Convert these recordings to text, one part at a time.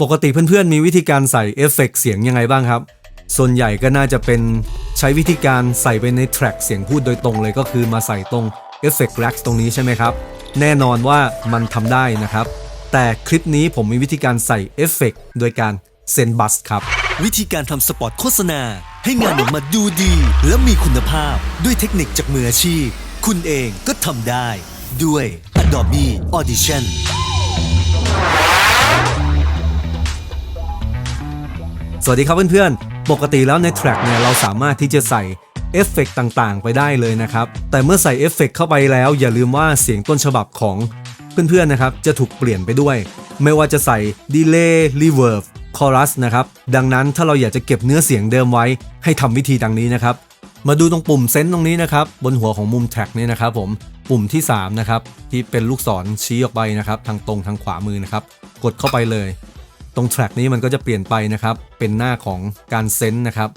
ปกติเพื่อนๆ มีวิธีการใส่เอฟเฟกต์เสียงยังไงบ้างครับ ส่วนใหญ่ก็น่าจะเป็นใช้วิธีการใส่ไปในแทร็กเสียงพูดโดยตรงเลยก็คือมาใส่ตรงเอฟเฟกต์แร็กตรงนี้ใช่ไหมครับ แน่นอนว่ามันทำได้นะครับ แต่คลิปนี้ผมมีวิธีการใส่เอฟเฟกต์โดยการเซนบัสครับ วิธีการทำสปอตโฆษณา ให้งานออกมาดูดี และมีคุณภาพด้วยเทคนิคจากมืออาชีพ คุณเองก็ทำได้ ด้วย Adobe Audition สวัสดีครับเพื่อนๆ ปกติแล้วในแทร็กเนี่ยเราสามารถที่จะใส่เอฟเฟกต์ต่างๆ ไปได้เลยนะครับ แต่เมื่อใส่เอฟเฟกต์เข้าไปแล้ว อย่าลืมว่าเสียงต้นฉบับของเพื่อนๆนะครับจะถูกเปลี่ยนไปด้วย ไม่ว่าจะใส่ดีเลย์รีเวิร์บคอรัสนะครับ ดังนั้นถ้าเราอยากจะเก็บเนื้อเสียงเดิมไว้ ให้ทำวิธีดังนี้นะครับ มาดูตรงปุ่มเซนต์ตรงนี้นะครับ บนหัวของมุมแทร็กนี่นะครับผมปุ่มที่ 3 นะครับ ที่เป็นลูกศรชี้ออกไปนะครับ ทางตรงทางขวามือนะครับ กดเข้าไปเลย ตรงแทร็กนี้มันก็จะเปลี่ยนไปนะครับ เป็นหน้าของการเซนต์นะครับ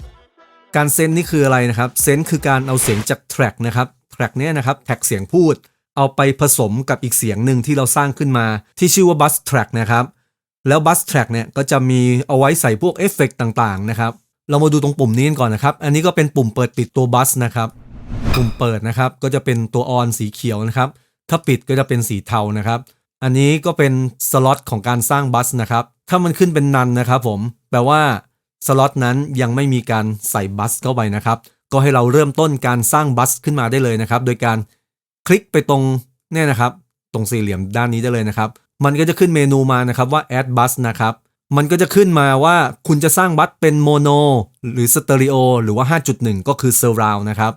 การเซนต์นี่คืออะไรนะครับ เซนต์คือการเอาเสียงจากแทร็กนะครับแทร็กเนี้ยนะครับแท็กเสียงพูด เอาไปผสมกับอีกเสียงหนึ่งที่เราสร้างขึ้นมา ที่ชื่อว่าบัสแทร็กนะครับ แล้วบัสแทร็กเนี่ยก็จะมีเอาไว้ใส่พวกเอฟเฟกต์ต่างๆนะครับ เรามาดูตรงปุ่มนี้กันก่อนนะครับ อันนี้ก็เป็นปุ่มเปิดปิดตัวบัสนะครับปุ่มเปิดนะครับก็จะเป็นตัวออนสีเขียวนะครับ ถ้าปิดก็จะเป็นสีเทานะครับ อันนี้ก็เป็นสล็อตของการสร้างบัสนะครับ ถ้ามันขึ้นเป็นนันนะครับผม แปลว่าสล็อตนั้นยังไม่มีการใส่บัสเข้าไปนะครับ ก็ให้เราเริ่มต้นการสร้างบัสขึ้นมาได้เลยนะครับ โดยการคลิกไปตรงเนี่ยนะครับ ตรงสี่เหลี่ยมด้านนี้ได้เลยนะครับ มันก็จะขึ้นเมนูมานะครับว่า add bus นะครับ มันก็จะขึ้นมาว่าคุณจะสร้างบัสเป็นโมโนหรือสเตอริโอหรือว่า 5.1 ก็คือ surround นะครับ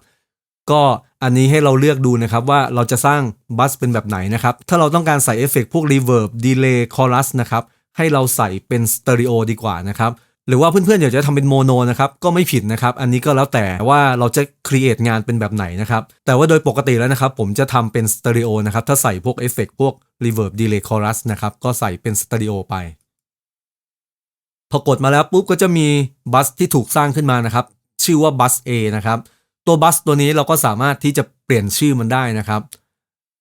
ก็อันนี้ให้เราเลือกดูนะครับว่าเราจะสร้างบัสเป็นแบบไหนนะครับ ถ้าเราต้องการใส่เอฟเฟกต์พวก Reverb Delay Chorus นะครับ ให้เราใส่เป็นสเตอริโอดีกว่านะครับหรือว่าเพื่อนๆอยากจะทำเป็นโมโนนะครับก็ไม่ผิดนะครับ อันนี้ก็แล้วแต่ว่าเราจะ create งานเป็นแบบไหนนะครับ แต่ว่าโดยปกติแล้วนะครับ ผมจะทำเป็นสเตอริโอนะครับ ถ้าใส่พวกเอฟเฟกต์พวก Reverb Delay Chorus นะครับ ก็ใส่เป็นสเตอริโอไป พอกดมาแล้วปุ๊บก็จะมีบัสที่ถูกสร้างขึ้นมานะครับ ชื่อว่าบัส A นะครับ ตัวบัสตัวนี้เราก็สามารถที่จะเปลี่ยนชื่อมันได้นะครับ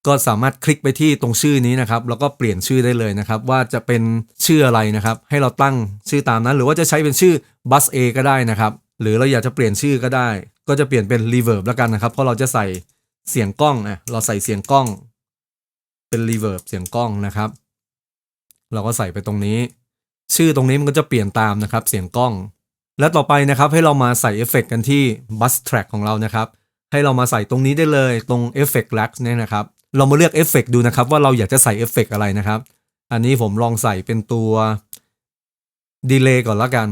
ก็สามารถคลิกไปที่ตรงชื่อนี้นะครับ แล้วก็เปลี่ยนชื่อได้เลยนะครับ ว่าจะเป็นชื่ออะไรนะครับ ให้เราตั้งชื่อตามนั้น หรือว่าจะใช้เป็นชื่อบัส A ก็ได้นะครับ หรือเราอยากจะเปลี่ยนชื่อก็ได้ ก็จะเปลี่ยนเป็น reverb แล้วกันนะครับ เพราะเราจะใส่เสียงกล้องอะเราใส่เสียงกล้อง เป็น reverb เสียงกล้องนะครับ เราก็ใส่ไปตรงนี้ ชื่อตรงนี้มันก็จะเปลี่ยนตามนะครับ เสียงกล้อง และต่อไปนะครับให้เรามาใส่เอฟเฟกต์กันที่ Bus Track ของเรานะครับ ให้เรามาใส่ตรงนี้ได้เลยตรง Effect Lax เนี่ยนะครับ เรามาเลือกเอฟเฟกต์ดูนะครับ ว่าเราอยากจะใส่เอฟเฟกต์อะไรนะครับ อันนี้ผมลองใส่เป็นตัว Delay ก่อนละกัน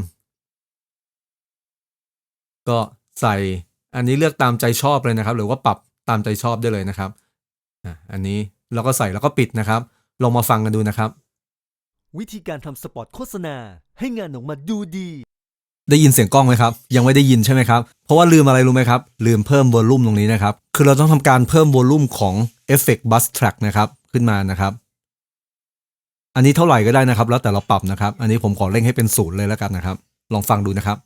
ก็ใส่อันนี้เลือกตามใจชอบเลยนะครับ หรือว่าปรับตามใจชอบได้เลยนะครับอันนี้เราก็ใส่แล้วก็ปิดนะครับ ลองมาฟังกันดูนะครับ วิธีการทำสปอตโฆษณาให้งานออกมาดูดี ได้ยินเสียงกล้องไหมครับ ยังไม่ได้ยินใช่ไหมครับ เพราะว่าลืมอะไรรู้ไหมครับ ลืมเพิ่มวอลลุ่มตรงนี้นะครับ คือเราต้องทำการเพิ่มวอลลุ่มของ Effect Bus Track นะครับขึ้นมานะครับ อันนี้เท่าไหร่ก็ได้นะครับ แล้วแต่เราปรับนะครับ อันนี้ผมขอเร่งให้เป็นศูนย์เลยแล้วกันนะครับ ลองฟังดูนะครับ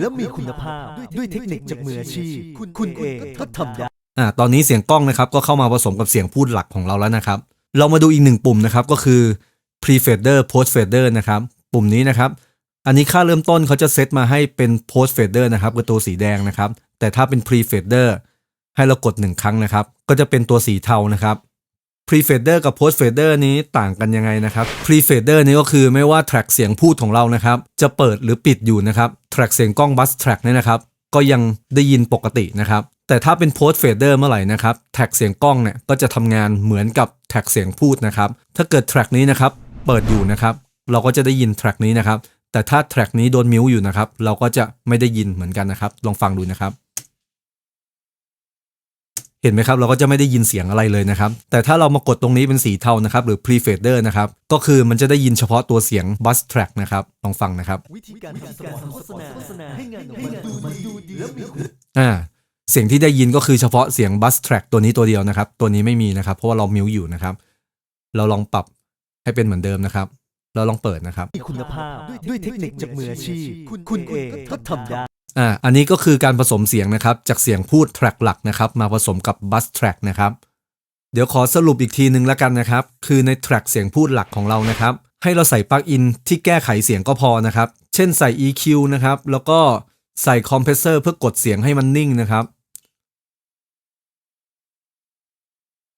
และมีคุณภาพด้วยเทคนิคจากมืออาชีพคุณเองก็ทำได้อ่าตอนนี้เสียงกล้องนะครับ ก็เข้ามาผสมกับเสียงพูดหลักของเราแล้วนะครับ เรามาดูอีกหนึ่งปุ่มนะครับก็คือ pre fader post fader นะครับ ปุ่มนี้นะครับ อันนี้ค่าเริ่มต้นเขาจะเซตมาให้เป็น post fader นะครับคือตัวสีแดงนะครับ แต่ถ้าเป็น pre fader ให้เรากดหนึ่งครั้งนะครับ ก็จะเป็นตัวสีเทานะครับ pre fader กับ post fader นี้ต่างกันยังไงนะครับ pre fader นี้ก็คือไม่ว่า track เสียงพูดของเรานะครับ จะเปิดหรือปิดอยู่นะครับ track เสียงกล้อง bus track เนี่ยนะครับ ก็ยังได้ยินปกตินะครับ แต่ถ้าเป็น post fader เมื่อไหร่นะครับแท็กเสียงกล้องเนี่ยก็จะทำงานเหมือนกับแท็กเสียงพูดนะครับ ถ้าเกิดแทร็กนี้นะครับ เปิดอยู่นะครับ เราก็จะได้ยินแทร็กนี้นะครับ แต่ถ้าแทร็กนี้โดนมิวอยู่นะครับ เราก็จะไม่ได้ยินเหมือนกันนะครับ ลองฟังดูนะครับ เห็นไหมครับ เราก็จะไม่ได้ยินเสียงอะไรเลยนะครับ แต่ถ้าเรามากดตรงนี้เป็นสีเทานะครับ หรือ pre fader นะครับ ก็คือมันจะได้ยินเฉพาะตัวเสียง bus track นะครับ ลองฟังนะครับ วิธีการทำสปอตโฆษณาให้งานออกมาดูดีและมีคุณอ่าเสียงที่ได้ยินก็คือเฉพาะเสียง bus track ตัวนี้ตัวเดียวนะครับ ตัวนี้ไม่มีนะครับ เพราะว่าเรามิวอยู่นะครับ เราลองปรับให้เป็นเหมือนเดิมนะครับ เราลองเปิดนะครับ มีคุณภาพด้วยเทคนิคจากมืออาชีพคุณเองก็ทำได้ อ่า อันนี้ก็คือการผสมเสียงนะครับ จากเสียงพูดแทร็กหลักนะครับ มาผสมกับ bus track นะครับ เดี๋ยวขอสรุปอีกทีนึงแล้วกันนะครับ คือในแทร็กเสียงพูดหลักของเรานะครับ ให้เราใส่ปลั๊กอินที่แก้ไขเสียงก็พอนะครับ เช่นใส่ EQ นะครับ แล้วก็ใส่คอมเพรสเซอร์เพื่อกดเสียงให้มันนิ่งนะครับ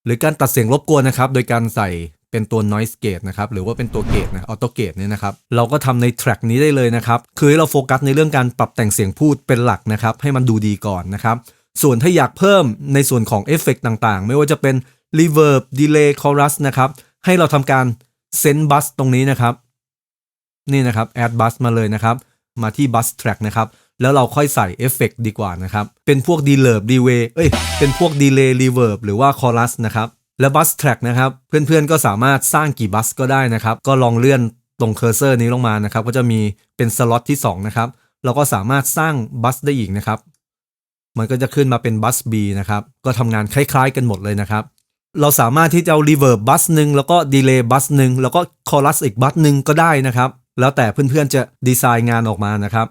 หรือการตัดเสียงรบกวนนะครับ โดยการใส่ เป็นตัว noise gate นะครับหรือว่าเป็นตัวเกตนะ auto gate เนี่ยนะครับเราก็ทำในแทร็กนี้ได้เลยนะครับคือให้เราโฟกัสในเรื่องการปรับแต่งเสียงพูดเป็นหลักนะครับให้มันดูดีก่อนนะครับส่วนถ้าอยากเพิ่มในส่วนของเอฟเฟกต่างๆ ไม่ว่าจะเป็น reverb delay chorus นะครับให้เราทำการ send bus ตรงนี้นะครับนี่นะครับ add bus มาเลยนะครับมาที่ bus track นะครับแล้วเราค่อยใส่เอฟเฟกดีกว่านะครับ เป็นพวก delay delay เอ้ย เป็นพวก delay reverb หรือว่า chorus นะครับ และ bus track นะครับ เพื่อนๆก็สามารถสร้างกี่บัสก็ได้นะครับ ก็ลองเลื่อนตรงเคอร์เซอร์นี้ลงมานะครับ ก็จะมีเป็นสล็อตที่2นะครับ เราก็สามารถสร้างบัสได้อีกนะครับ มันก็จะขึ้นมาเป็นบัส B นะครับ ก็ทำงานคล้ายๆกันหมดเลยนะครับ เราสามารถที่จะเอา reverb บัสหนึ่งแล้วก็ delay บัสหนึ่งแล้วก็ chorus อีกบัสหนึ่งก็ได้นะครับ แล้วแต่เพื่อนๆจะดีไซน์งานออกมานะครับ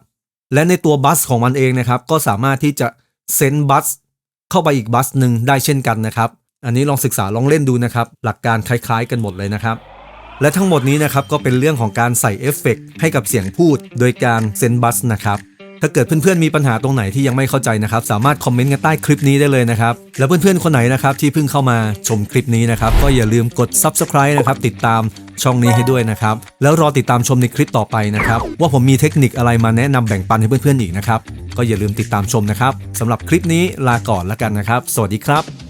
และในตัวบัสของมันเองนะครับ ก็สามารถที่จะเซนบัสเข้าไปอีกบัสหนึ่งได้เช่นกันนะครับ อันนี้ลองศึกษาลองเล่นดูนะครับ หลักการคล้ายๆกันหมดเลยนะครับ และทั้งหมดนี้นะครับก็เป็นเรื่องของการใส่เอฟเฟกต์ให้กับเสียงพูด โดยการเซนบัสนะครับถ้าเกิดเพื่อนๆมีปัญหาตรงไหนที่ยังไม่เข้าใจนะครับ สามารถคอมเมนต์กันใต้คลิปนี้ได้เลยนะครับ แล้วเพื่อนๆคนไหนนะครับที่เพิ่งเข้ามาชมคลิปนี้นะครับ ก็อย่าลืมกด Subscribe นะครับ ติดตามช่องนี้ให้ด้วยนะครับ แล้วรอติดตามชมในคลิปต่อไปนะครับ ว่าผมมีเทคนิคอะไรมาแนะนำแบ่งปันให้เพื่อนๆอีกนะครับ ก็อย่าลืมติดตามชมนะครับสำหรับคลิปนี้ลาก่อนแล้วกันนะครับ สวัสดีครับ